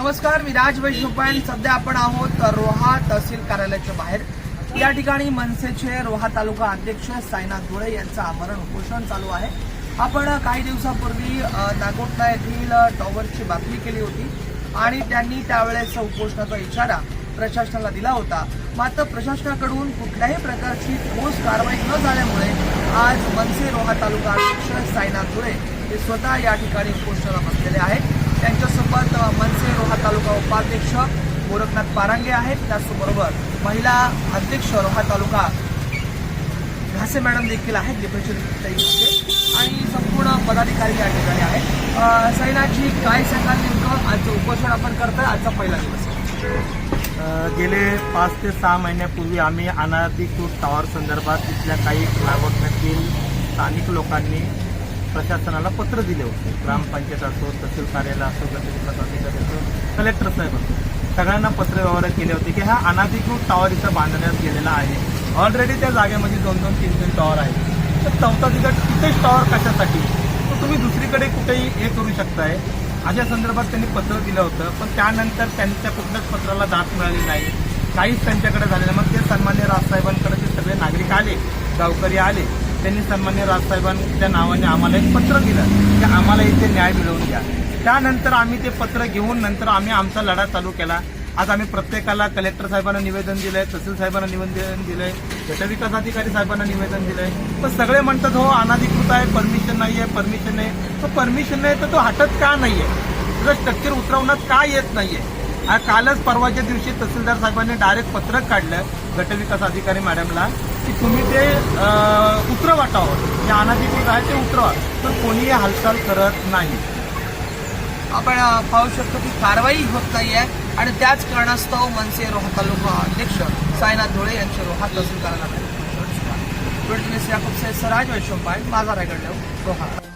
नमस्कार मी राज वैष्णोपायन. सध्या आपण आहोत रोहा तहसील कार्यालयाच्या बाहेर. या ठिकाणी मनसेचे रोहा तालुका अध्यक्ष साईनाथ धुळे यांचं आमरण उपोषण चालू आहे. आपण काही दिवसापूर्वी अ, येथील टॉवरची बातमी केली होती आणि त्यांनी त्यावेळेस उपोषणाचा इशारा प्रशासनाला दिला होता. मात्र प्रशासनाकडून कुठल्याही प्रकारची ठोस कारवाई न झाल्यामुळे आज मनसे रोहा तालुका अध्यक्ष साईनाथ धुळे हे स्वतः या ठिकाणी उपोषणाला बसलेले आहेत. त्यांच्या अ, मनसे रोहा तालुका उपाध्यक्ष गोरखनाथ पारांगे आहेत. त्याचबरोबर महिला अध्यक्ष रोहा तालुका घासे मॅडम देखील आहेत डिप्रेशन आणि संपूर्ण पदाधिकारी या ठिकाणी आहेत. सैनाची काय सांगाल नेमकं? आजचं उपोषण आपण करतोय आजचा पहिला दिवस गेले पाच ते सहा महिन्यापूर्वी आम्ही अनाधिकृत टॉवर संदर्भात तिथल्या काही नागोठण्यातील स्थानिक लोकांनी प्रशासनाला पत्र दिले होते. ग्रामपंचायत असो तहसील कार्यालय असो गटविकास अधिकारी असो. कलेक्टर साहेब सगळ्यांना पत्र व्यवहार केले होते की हा अनाधिकृत टॉवर इथं बांधण्यात गेलेला आहे. ऑलरेडी त्या जागेमध्ये दोन दोन तीन तीन टॉवर आहेत. तर चौथा तिथं तिथेच टॉवर कशासाठी? तर तुम्ही दुसरीकडे कुठेही हे करू शकताय. अशा संदर्भात त्यांनी पत्र दिलं होतं पण त्यानंतर त्यांच्या कुठल्याच पत्राला दाद मिळाली नाही. काहीच त्यांच्याकडे झालेलं मग ते सन्मान्य राजसाहेबांकडे ते सगळे नागरिक आले गावकरी आले. त्यांनी सन्मान्य राजसाहेबांच्या नावाने आम्हाला एक पत्र दिलं की आम्हाला इथे न्याय मिळवून द्या. त्यानंतर आम्ही ते पत्र घेऊन नंतर आम्ही आमचा लढा चालू केला. आज आम्ही प्रत्येकाला कलेक्टर साहेबांना निवेदन दिलंय तहसील साहेबांना निवेदन दिलंय गटविकास अधिकारी साहेबांना निवेदन दिलंय. पण सगळे म्हणतात हो अनाधिकृत आहे परमिशन नाहीये परमिशन नाही. तर परमिशन नाही तर तो हटत का नाहीये? तुझं स्ट्रक्चर उतरवण्यात का येत नाहीये? कालच परवाच्या दिवशी तहसीलदार साहेबांनी डायरेक्ट पत्रक काढलं गटविकास अधिकारी मॅडमला की तुम्ही ते उतरवाटावं जे अनाधिकृत आहे ते उतरवा. तर कोणीही हालचाल करत नाही. आपण पाहू शकतो की कारवाई होत नाही आहे आणि त्याच कारणास्तव मनसे रोहा तालुका अध्यक्ष साईनाथ धुळे यांच्या रोहा तहसील कार्यालयात याकूब सराज वैशोपाय माझा रायगड रोहा.